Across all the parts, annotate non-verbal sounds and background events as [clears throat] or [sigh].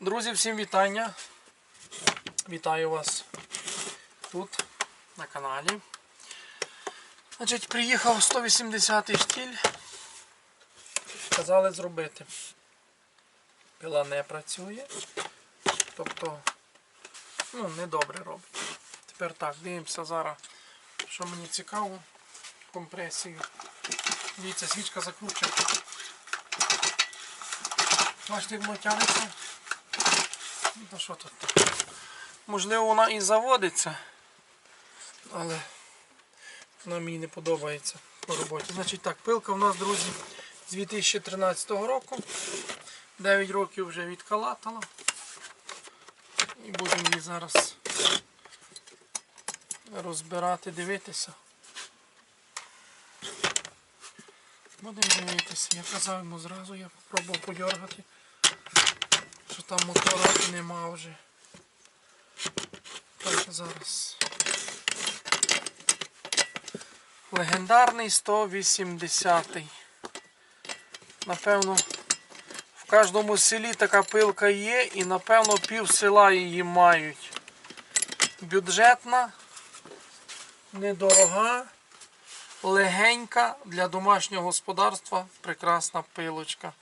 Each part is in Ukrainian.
Друзі, всім вітання. Вітаю вас тут, на каналі. Значить, приїхав 180-й штіль. Казали зробити. Пила не працює. Тобто, ну, недобре робить. Тепер так, дивимося зараз, що мені цікаво. Компресію. Дивіться, свічка закручена. Бачите, як воно тягнеться. Ну що тут? Можливо, вона і заводиться, але вона мені не подобається по роботі. Значить так, пилка в нас, друзі, з 2013 року. 9 років вже відкалатала. І будемо її зараз розбирати, дивитися. Будемо дивитися. Я казав йому зразу, я попробував подергати, що там мотора нема вже. Так, зараз. Легендарний 180-й. Напевно, в кожному селі така пилка є і напевно пів села її мають. Бюджетна, недорога, легенька для домашнього господарства. Прекрасна пилочка.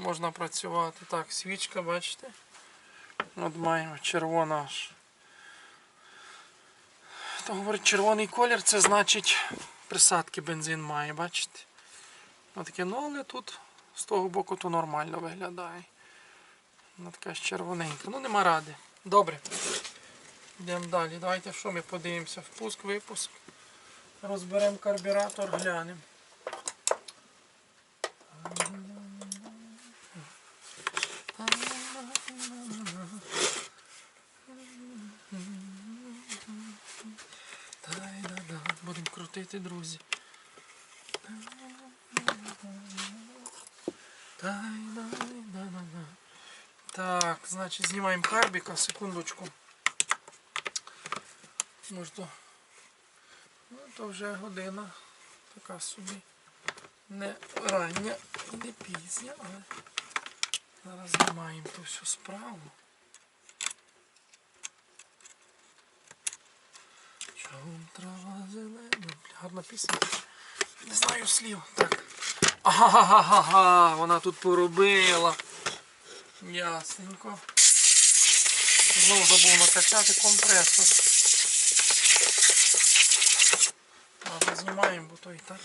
Можна працювати. Так, свічка, бачите? От маємо червона аж. То говорить, червоний колір, це значить присадки бензин має, бачите? Отаке, ну але тут з того боку то нормально виглядає. Вона така ж червоненька. Ну нема ради. Добре. Йдемо далі. Давайте що ми подивимося. Впуск, випуск. Розберемо карбюратор, глянемо. Будемо друзі. Так, значить знімаємо карбіка, секундочку. Може то, ну, то вже година така собі. Не рання, не пізня, але зараз знімаємо ту всю справу. Чом трава зелена. Гарна пісня. Не знаю слів. Так. Ага, вона тут поробила. Ясненько. Знову забув накачати компресор. Знімаємо, бо то і так.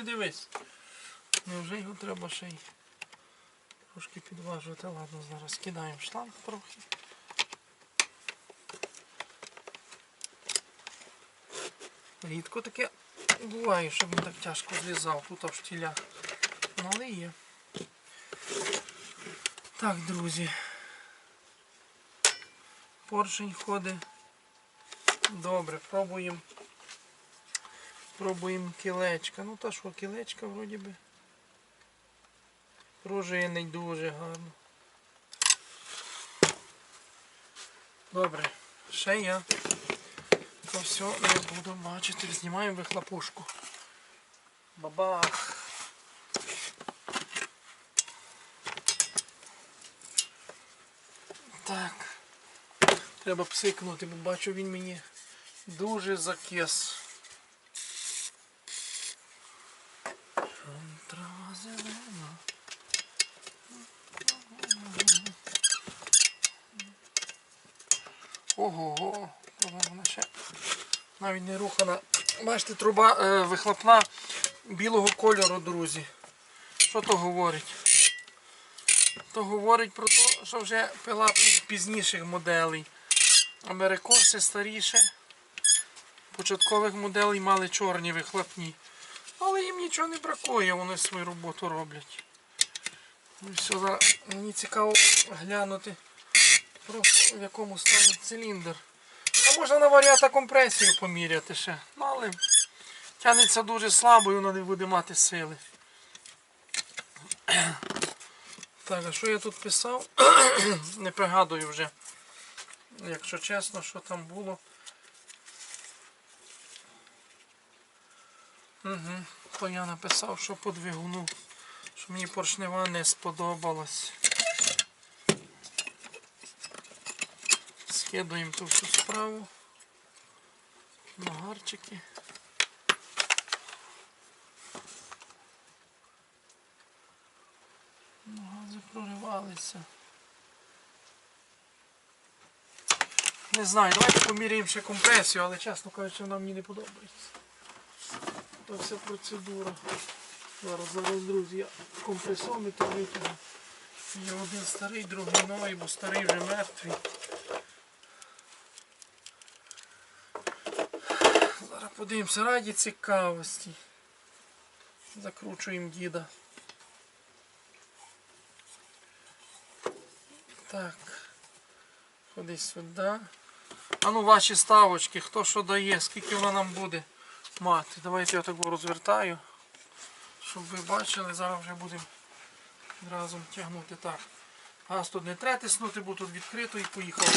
Ти дивись. Невже його треба ще й трошки підважувати. Ладно, зараз кидаємо шланг трохи. Рідко таке буває, щоб він так тяжко злізав тут штілях. Ну, але є. Так, друзі. Поршень ходить. Добре, пробуємо. Пробуємо кілечка. Ну та що, кілечка вроді би. Пружинить дуже гарно. Добре, ще я то все не буду бачити. Знімаємо вихлопушку. Бабах. Так. Треба псикнути, бо бачу він мені дуже закис. Трава зелена. Ого, вона ще навіть не рухана. Бачите, труба е, вихлопна білого кольору, друзі. Що то говорить? То говорить про те, що вже пила пізніших моделей. Америкоси старіше. Початкових моделей мали чорні вихлопні. Але їм нічого не бракує, вони свою роботу роблять. Ну все, зараз мені цікаво глянути, в якому стані циліндр. А можна на варіата компресію поміряти ще. Ну, але тягнеться дуже слабо і воно не буде мати сили. Так, а що я тут писав? [clears throat] Не пригадую вже. Якщо чесно, що там було. Угу. То я написав, що по двигуну, що мені поршнева не сподобалась. Скидуємо ту всю справу. Нагарчики. Гази проривалися. Не знаю, давайте поміряємо ще компресію, але чесно кажучи, вона мені не подобається. То вся процедура. Зараз, зараз, друзі, я компресометр витягну. Є один старий, другий новий, бо старий вже мертвий. Зараз подивимося раді цікавості. Закручуємо діда. Так. Ходи сюди. А ну ваші ставочки, хто що дає, скільки вона нам буде мати. Давайте я так розвертаю, щоб ви бачили, зараз вже будемо разом тягнути. Так. Газ тут не треба тиснути, бо тут відкрито і поїхали.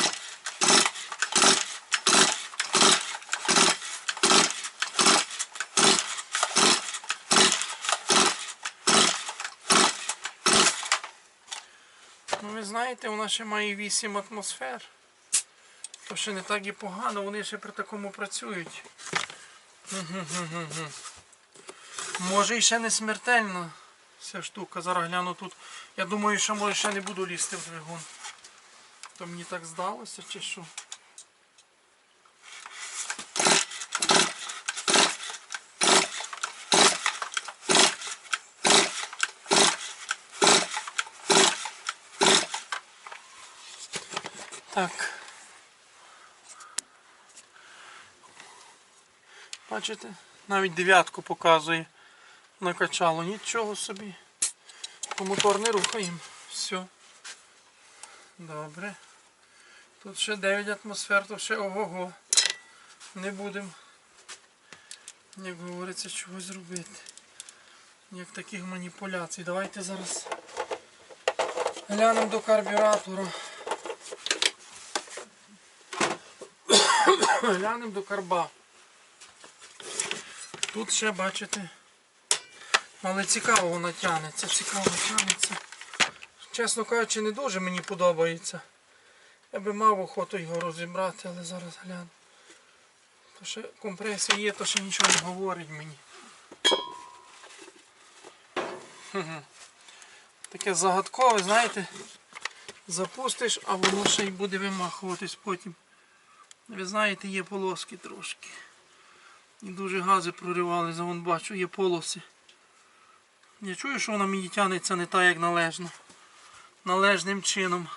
Ну ви знаєте, вона ще має 8 атмосфер. То ще не так і погано, вони ще при такому працюють. Може і ще не смертельно ця штука. Зараз гляну тут. Я думаю, що може ще не буду лізти в двигун. То мені так здалося чи що. Так. Бачите? Навіть дев'ятку показує. Накачало. Нічого собі. По мотор не рухаємо. Все. Добре. Тут ще 9 атмосфер, то ще ого-го. Не будемо, як говориться, чогось робити. Як таких маніпуляцій. Давайте зараз глянемо до карбюратора. Глянемо до карба. Тут ще бачите. Але цікаво вона тягнеться, цікаво тягнеться. Чесно кажучи, не дуже мені подобається. Я би мав охоту його розібрати, але зараз гляну. То ще компресія є, то ще нічого не говорить мені. Таке загадкове, знаєте, запустиш, а воно ще й буде вимахуватись потім. Ви знаєте, є полоски трошки. І дуже гази проривалися, вон бачу, є полоси. Я чую, що вона мені тягнеться не так, як належно. Належним чином.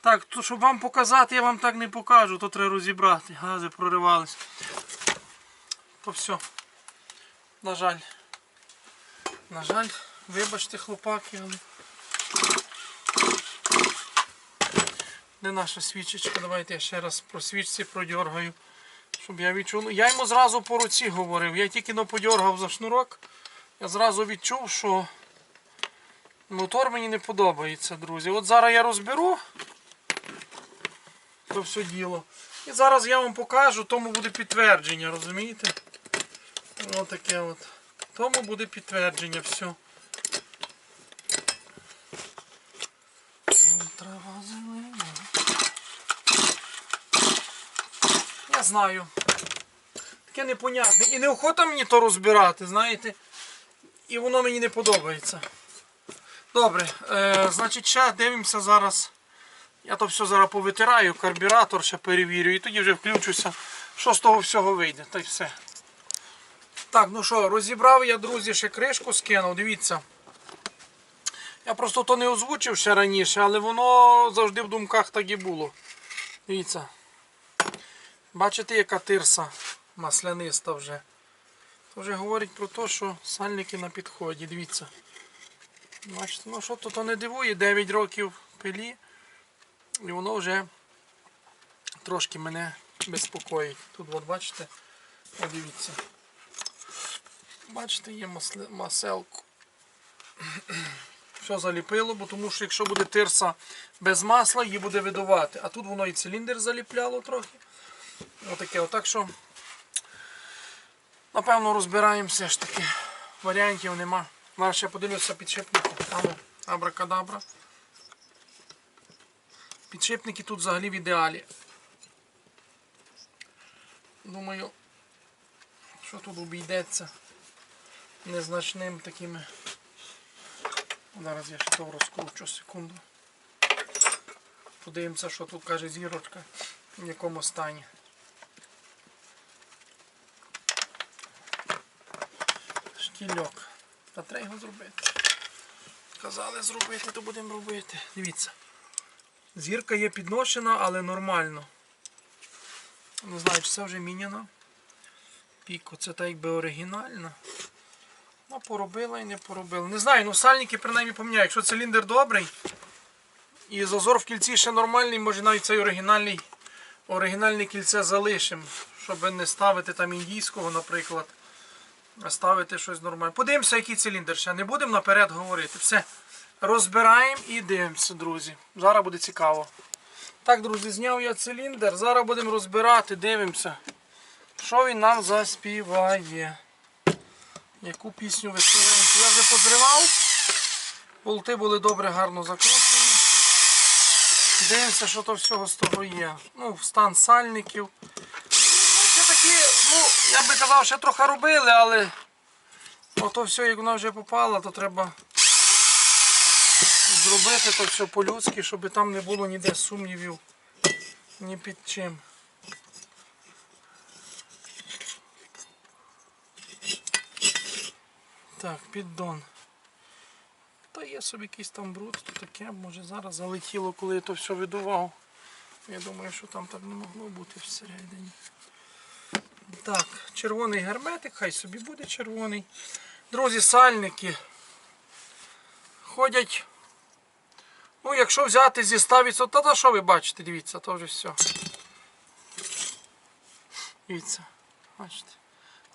Так, то щоб вам показати, я вам так не покажу, то треба розібрати. Гази проривались. То все. На жаль. На жаль, вибачте, хлопаки, але. Де наша свічечка? Давайте я ще раз про свічці продьоргаю. Щоб я відчув. Ну, Я йому зразу по руці говорив. Я тільки но подьоргав за шнурок. Я зразу відчув, що мотор мені не подобається, друзі. От зараз я розберу то все діло. І зараз я вам покажу, тому буде підтвердження, розумієте? Ось таке от. Тому буде підтвердження, все. Трава зелена. Я знаю. Таке непонятне. І неохота мені то розбирати, знаєте. І воно мені не подобається. Добре, е, значить ще дивимося зараз. Я то все зараз повитираю, карбюратор ще перевірю і тоді вже включуся, що з того всього вийде. Та й все. Так, ну що, розібрав я, друзі, ще кришку скинув, дивіться. Я просто то не озвучив ще раніше, але воно завжди в думках так і було. Дивіться. Бачите, яка тирса масляниста вже. Це вже говорить про те, що сальники на підході. Дивіться. Бачите, ну що то не дивує, 9 років пилі. І воно вже трошки мене безпокоїть. Тут от бачите, подивіться. Бачите, є маселку. все заліпило, бо тому що якщо буде тирса без масла, її буде видувати. А тут воно і циліндр заліпляло трохи. Отаке. Отак що, напевно, розбираємо все ж таки. Варіантів нема. Зараз ще подивлюся підшипники. Ану, абракадабра. Підшипники тут взагалі в ідеалі. Думаю, що тут обійдеться незначним такими. Зараз я ще то розкручу секунду. Подивимося, що тут каже зірочка, в якому стані. Штільок. Та треба його зробити. Казали зробити, то будемо робити. Дивіться. Зірка є підношена, але нормально. Не знаю, чи це вже міняно. Піко, це так якби оригінальна. Ну, поробила і не поробила. Не знаю, ну сальники принаймні поміняю. Якщо циліндр добрий і зазор в кільці ще нормальний, може навіть цей оригінальний, оригінальне кільце залишимо, щоб не ставити там індійського, наприклад. Ставити щось нормальне. Подивимося, який циліндр ще. Не будемо наперед говорити. Все. Розбираємо і дивимося, друзі. Зараз буде цікаво. Так, друзі, зняв я циліндр. Зараз будемо розбирати, дивимося, що він нам заспіває. Яку пісню веселеньку. Я вже подривав. Болти були добре, гарно закручені. Дивимося, що то всього з того є. Ну, стан сальників. Ну, це такі, ну, я би казав, ще трохи робили, але ото все, як вона вже попала, то треба зробити то все по-людськи, щоб там не було ніде сумнівів ні під чим. Так, піддон. Та є собі якийсь там бруд, то таке, може зараз залетіло, коли я то все видував. Я думаю, що там так не могло бути всередині. Так, червоний герметик, хай собі буде червоний. Друзі, сальники ходять. Ну, якщо взяти зі 100%, то, то що ви бачите, дивіться, то вже все. Дивіться, бачите.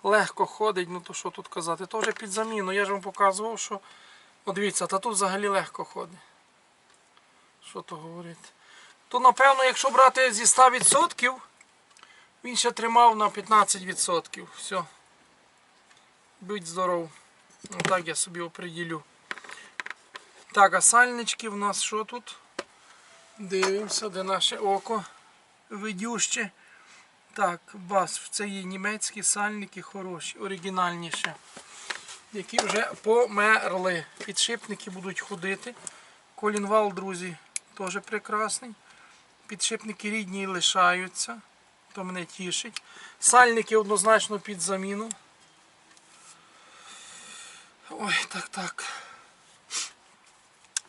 Легко ходить, ну то що тут казати, то вже під заміну. Я ж вам показував, що. О, дивіться, та тут взагалі легко ходить. Що то говорити? То напевно, якщо брати зі 100%, він ще тримав на 15%. Все. Будь здоров. Отак я собі оприділю. Так, а сальнички в нас що тут? Дивимося, де наше око видюще. Так, бас, це є німецькі сальники хороші, оригінальніші, які вже померли. Підшипники будуть ходити. Колінвал, друзі, теж прекрасний. Підшипники рідні лишаються, то мене тішить. Сальники однозначно під заміну. Ой, так, так.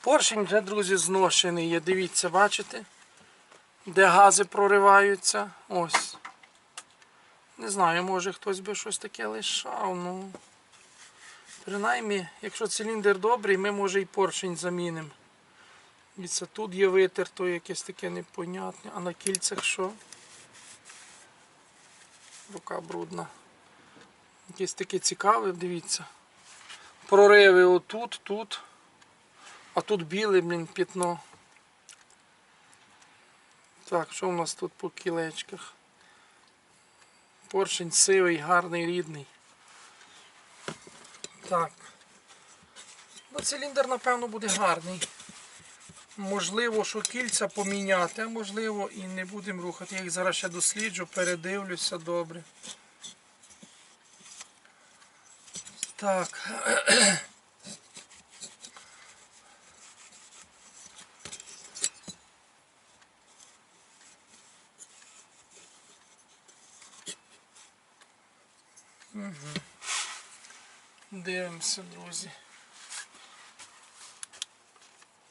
Поршень вже, друзі, зношений є. Дивіться, бачите? Де гази прориваються. Ось. Не знаю, може хтось би щось таке лишав. Ну. Принаймні, якщо циліндр добрий, ми може і поршень замінимо. Дивіться, тут є витерто якесь таке непонятне. А на кільцях що? Рука брудна. Якесь таке цікаве, дивіться. Прориви отут, тут. А тут біле, блін, пятно. Так, що у нас тут по кілечках? Поршень сивий, гарний, рідний. Так. Ну, циліндр, напевно, буде гарний. Можливо, що кільця поміняти, а можливо і не будемо рухати. Я їх зараз ще досліджу, передивлюся добре. Так. Дивимося, друзі.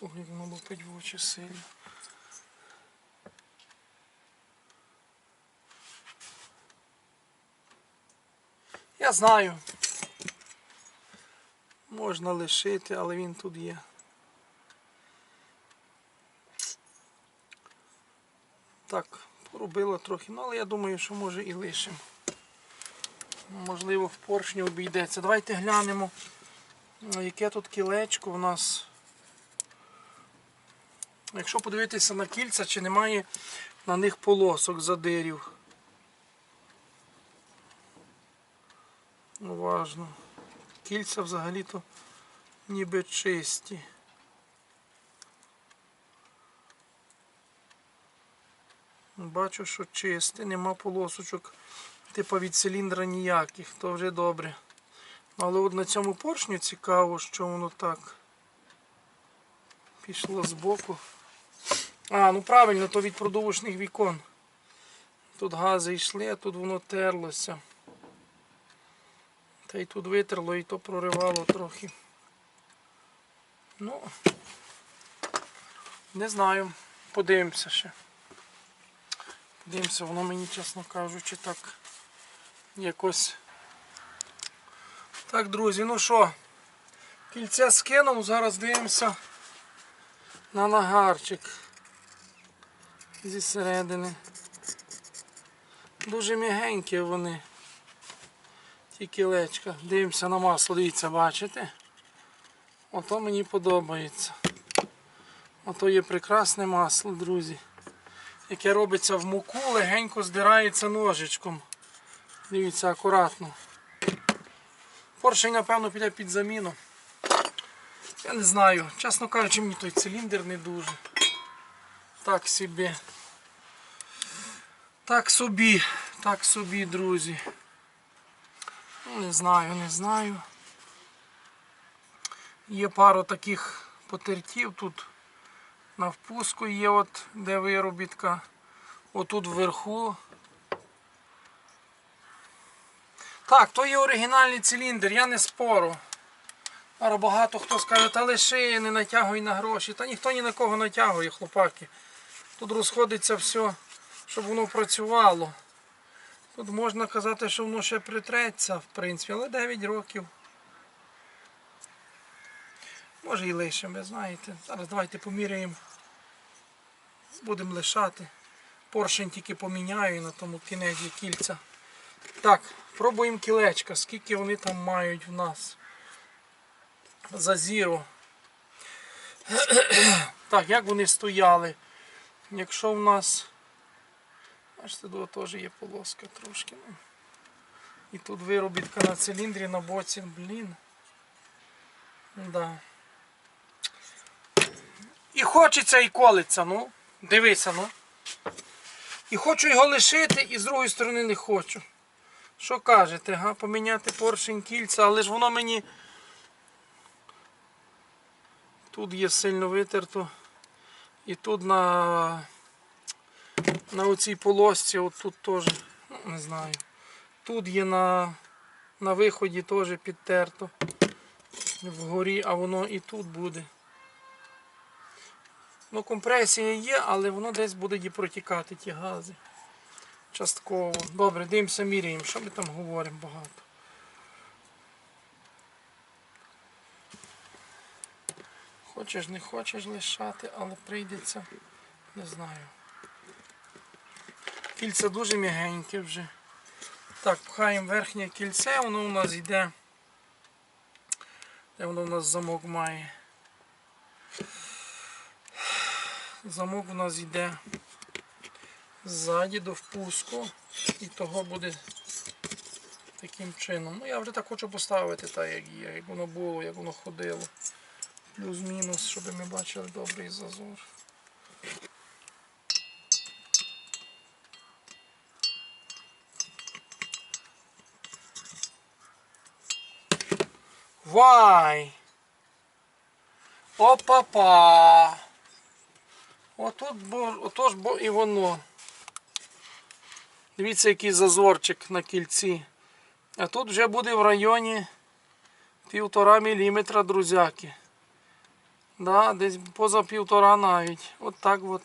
Ой, воно лупить в очі сильно. Я знаю. Можна лишити, але він тут є. Так, поробила трохи, ну але я думаю, що може і лишимо. Можливо, в поршні обійдеться. Давайте глянемо, яке тут кілечко у нас Якщо подивитися на кільця, чи немає на них полосок задирів. Уважно. Кільця взагалі-то ніби чисті. Бачу, що чисте, нема полосочок, типа від циліндра ніяких, то вже добре. Але от на цьому поршню цікаво, що воно так пішло збоку. А, ну правильно, то від продовжних вікон. Тут гази йшли, а тут воно терлося. Та й тут витерло і то проривало трохи. Ну, не знаю. Подивимося ще. Подивимося, воно мені, чесно кажучи, так якось. Так, друзі, ну що, кільце скинув, зараз дивимося на нагарчик зі середини. Дуже м'ягенькі вони. Ті кілечка. Дивимося на масло, дивіться, бачите? Ото мені подобається. Ото є прекрасне масло, друзі. Яке робиться в муку, легенько здирається ножичком. Дивіться, акуратно. Поршень, напевно, піде під заміну. Я не знаю. Чесно кажучи, мені той циліндр не дуже. Так собі. Так собі. Так собі, друзі. Ну, Не знаю, не знаю. Є пару таких потертів тут. На впуску є от де виробітка. Отут вверху. Так, то є оригінальний циліндр, я не спору. Багато хто скаже, та лиши, не натягуй на гроші. Та ніхто ні на кого натягує, хлопаки. Тут розходиться все, щоб воно працювало. Тут можна казати, що воно ще притреться, в принципі, але 9 років. Може і лишимо, ви знаєте. Зараз давайте поміряємо. Будемо лишати. Поршень тільки поміняю на тому кінезі кільця. Так, пробуємо кілечка, скільки вони там мають в нас. За зіро. [clears throat] Так, як вони стояли? Якщо в нас. Бачите, тут теж є полоска трошки. ну. І тут виробітка на циліндрі на боці, блін. Да. І хочеться і колиться, ну. Дивися, ну. І хочу його лишити, і з другої сторони не хочу. Що кажете, га? Поміняти поршень кільця, але ж воно мені. Тут є сильно витерто. І тут на на оцій полосці, от тут теж, ну, не знаю. Тут є на, на виході теж підтерто. Вгорі, а воно і тут буде. Ну, компресія є, але воно десь буде і протікати ті гази. Частково. Добре, дивимося, міряємо. Що ми там говоримо багато. Хочеш, не хочеш лишати, але прийдеться, не знаю. Кільце дуже м'ягеньке вже. Так, пхаємо верхнє кільце, воно у нас йде. Де воно у нас замок має? Замок у нас йде ззаді до впуску і того буде таким чином. Ну я вже так хочу поставити так, як є, як воно було, як воно ходило. Плюс-мінус, щоб ми бачили добрий зазор. Вай! Опа-па! Отут отож бо і воно. Дивіться, який зазорчик на кільці. А тут вже буде в районі півтора міліметра, друзяки. Да, десь поза півтора навіть. От так от.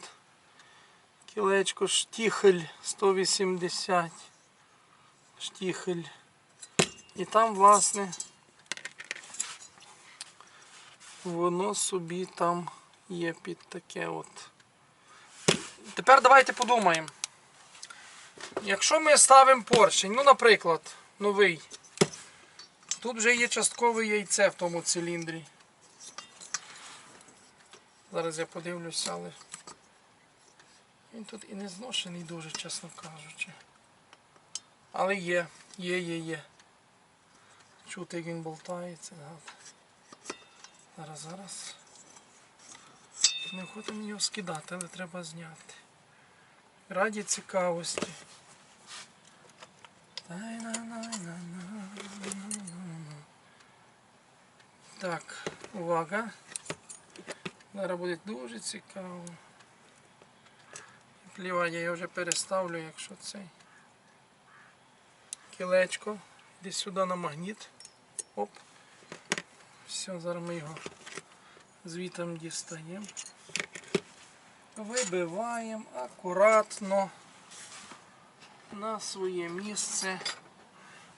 Кілечко штіхель 180. Штіхель. І там, власне, воно собі там є під таке от. Тепер давайте подумаємо. Якщо ми ставимо поршень, ну, наприклад, новий, тут вже є часткове яйце в тому циліндрі. Зараз я подивлюся, але він тут і не зношений дуже, чесно кажучи. Але є, є, є, є. Чути, як він болтається. Зараз, зараз. Не охота мені його скидати, але треба зняти. Раді цікавості. Так, увага. Зараз буде дуже цікаво. Плівать я вже переставлю, якщо цей. Кілечко. Іди сюди на магніт. Оп. Все, зараз ми його звітом дістаємо. Вибиваємо акуратно на своє місце.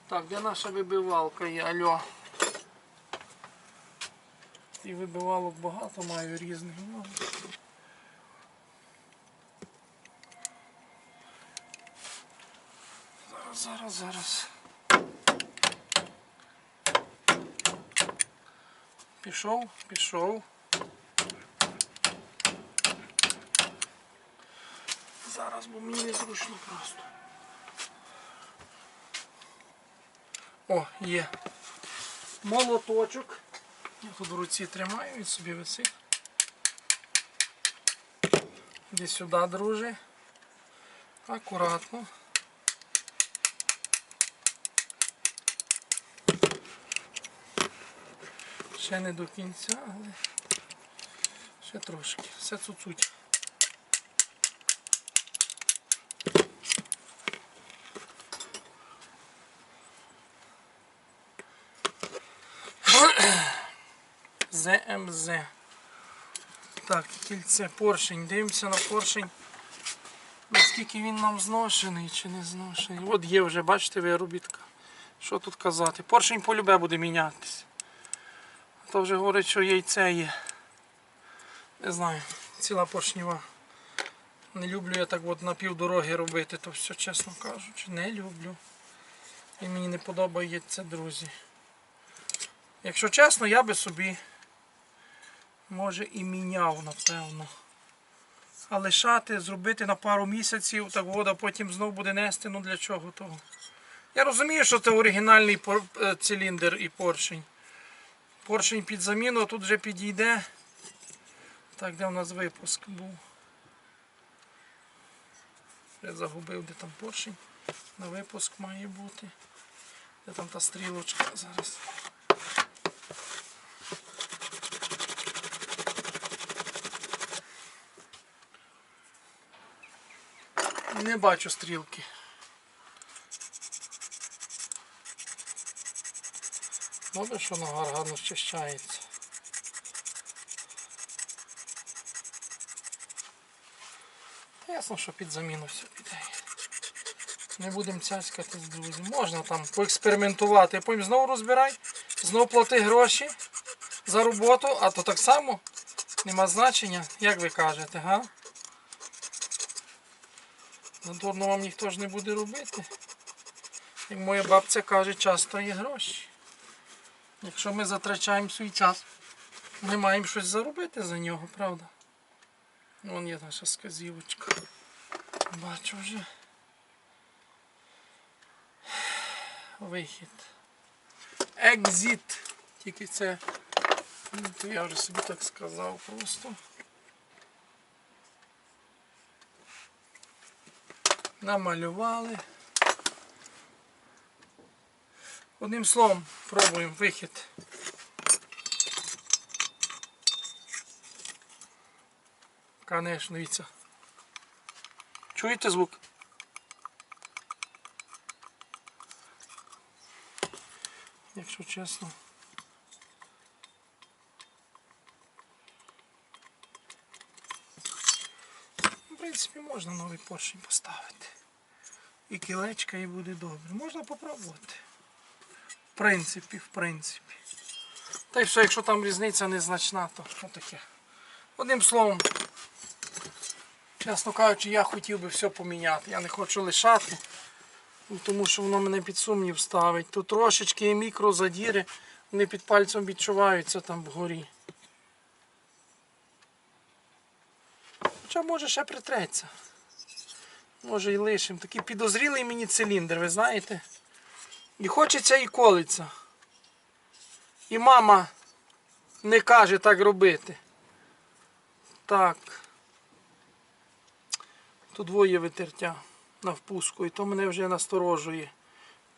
Так, де наша вибивалка є? Алло. І вибивалок багато маю різних. Ну, Зараз, зараз, зараз. Пішов, пішов. Зараз, бо мені незручно просто. О, є. Молоточок. Я тут в руці тримаю, він собі висить. Іди сюди, друже. Акуратно. Ще не до кінця, але ще трошки. Все цуцуть. ЗМЗ. Так, кільце, поршень. Дивимося на поршень. Наскільки він нам зношений чи не зношений. От є вже, бачите, виробітка. Що тут казати? Поршень полюбе буде мінятися. А То вже говорить, що яйце є. Не знаю, ціла поршнева. Не люблю я так от на півдороги робити, то все чесно кажучи. Не люблю. І мені не подобається, друзі. Якщо чесно, я би собі може і міняв, напевно. А лишати, зробити на пару місяців, так вода потім знов буде нести, ну для чого того. Я розумію, що це оригінальний е, циліндр і поршень. Поршень під заміну, а тут вже підійде. Так, де у нас випуск був? Я загубив, де там поршень. На випуск має бути. Де там та стрілочка зараз. Не бачу стрілки. Добре, що вона гарно щищається. Ясно, що під заміну все піде. Не будемо цяцькатись, друзі. Можна там поекспериментувати, потім знову розбирай, знову плати гроші за роботу, а то так само нема значення, як ви кажете, га? Задурно вам ніхто ж не буде робити. Як моя бабця каже, час то є гроші. Якщо ми затрачаємо свій час, ми маємо щось заробити за нього, правда? Вон є наша сказівочка. Бачу вже. Вихід. Екзит. Тільки це. ну, я вже собі так сказав просто. Намалювали. Одним словом, пробуємо вихід. Конечно, дивіться. Чуєте звук? Якщо чесно. В принципі, можна новий поршень поставити. І кілечка і буде добре. Можна попробувати. В принципі, в принципі. Та й все, якщо там різниця незначна, то що таке. Одним словом, чесно кажучи, я хотів би все поміняти. Я не хочу лишати, ну, тому що воно мене під сумнів ставить. Тут трошечки мікрозадіри, вони під пальцем відчуваються там вгорі. Хоча може ще притреться. Може і лишим. Такий підозрілий мені циліндр, ви знаєте. І хочеться і колиться. І мама не каже так робити. Так. Тут двоє витертя на впуску, і то мене вже насторожує.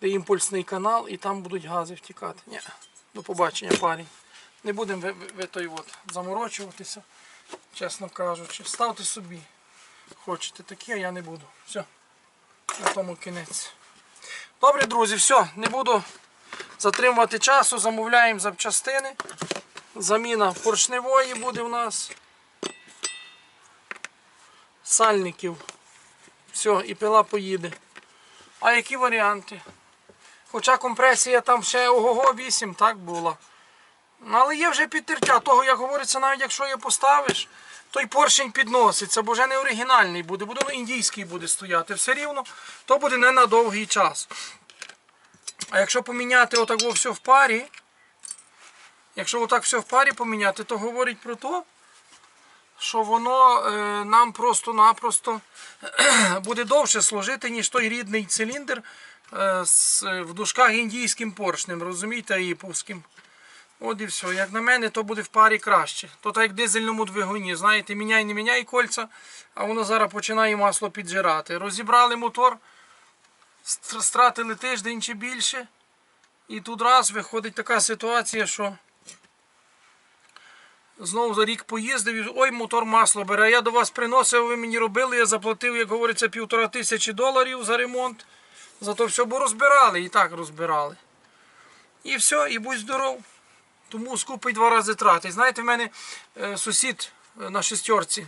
Де імпульсний канал, і там будуть гази втікати. Ні. До побачення, парень. Не будемо ви, ви, ви той от заморочуватися, чесно кажучи. Ставте собі. Хочете таке, а я не буду. Все. На тому кінець. Добре, друзі, все, не буду затримувати часу, замовляємо запчастини. Заміна поршневої буде в нас. Сальників. Все, і пила поїде. А які варіанти? Хоча компресія там ще ого-го 8 так була. Ну, Але є вже підтертя. Того, як говориться, навіть якщо її поставиш, той поршень підноситься, бо вже не оригінальний буде, ну, індійський буде стояти. Все рівно, то буде не на довгий час. А якщо поміняти отак все в парі, якщо отак все в парі поміняти, то говорить про те, що воно е, нам просто-напросто [clears throat] буде довше служити, ніж той рідний циліндр е, з, в дужках індійським поршнем, розумієте, іповським. От і все. Як на мене, то буде в парі краще. То так як дизельному двигуні. Знаєте, міняй, не міняй кольця, а воно зараз починає масло піджирати. Розібрали мотор, стратили тиждень чи більше. І тут раз виходить така ситуація, що знову за рік поїздив і ой, мотор масло бере. Я до вас приносив, ви мені робили, я заплатив, як говориться, півтора тисячі доларів за ремонт. Зато все, бо розбирали і так розбирали. І все, і будь здоров. Тому скупить два рази трати. Знаєте, в мене е, сусід е, на шестерці.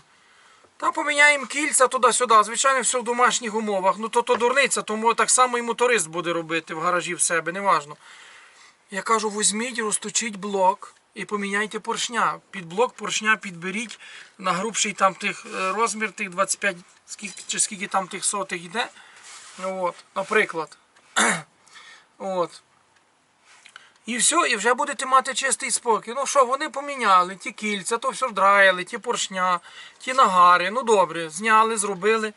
Та поміняємо кільця туди-сюди. Звичайно, все в домашніх умовах. Ну то то дурниця, тому так само і моторист буде робити в гаражі в себе, неважно. Я кажу, візьміть, розточіть блок і поміняйте поршня. Під блок поршня підберіть на грубший там тих е, розмір, тих 25, скільки, чи скільки там тих сотих йде. От, наприклад. [clears throat] От. І все, і вже будете мати чистий спокій. Ну що, вони поміняли ті кільця, то все вдраїли, ті поршня, ті нагари. Ну добре, зняли, зробили.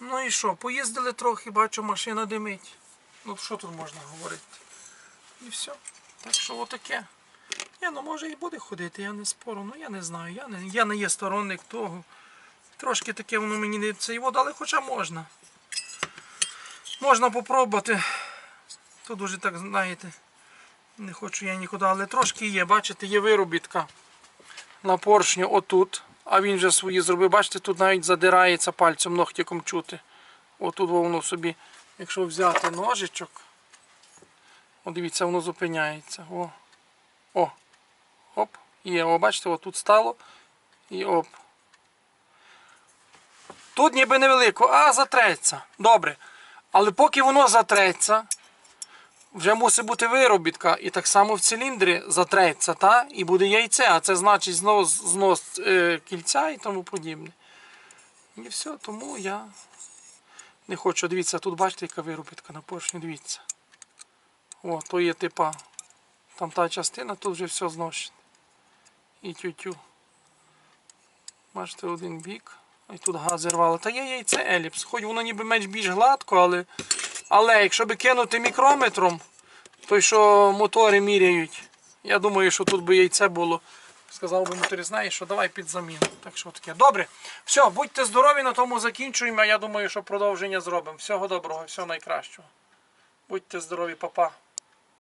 Ну і що, поїздили трохи, бачу, машина димить. Ну що тут можна говорити? І все. Так що отаке. Ні, ну може і буде ходити, я не спору, ну я не знаю. Я не, я не є сторонник того. Трошки таке воно мені не цей вод, але хоча можна. Можна попробувати. Тут дуже так, знаєте, не хочу я нікуди, але трошки є, бачите, є виробітка на поршню отут. А він вже свої зробив. Бачите, тут навіть задирається пальцем ногтиком чути. Отут воно собі, якщо взяти ножичок, о, дивіться, воно зупиняється. О. О. Оп. Є, о, бачите, отут стало. І оп. Тут ніби невелико, а затреться. Добре. Але поки воно затреться, вже мусить бути виробітка. І так само в циліндрі затреться, та? і буде яйце, а це значить знос, знос е, кільця і тому подібне. І все, тому я не хочу. Дивіться, тут бачите, яка виробітка на поршні, дивіться. О, то є типа. Там та частина, тут вже все зношено. І тютю. Бачите, один бік. І тут газ зірвало. Та є яйце еліпс. Хоч воно ніби менш більш гладко, але. Але якщо би кинути мікрометром, той що мотори міряють, я думаю, що тут би яйце було. Сказав би моторі, знаєш, що давай під заміну. Так що таке. Добре. Все, будьте здорові, на тому закінчуємо. Я думаю, що продовження зробимо. Всього доброго, всього найкращого. Будьте здорові, папа.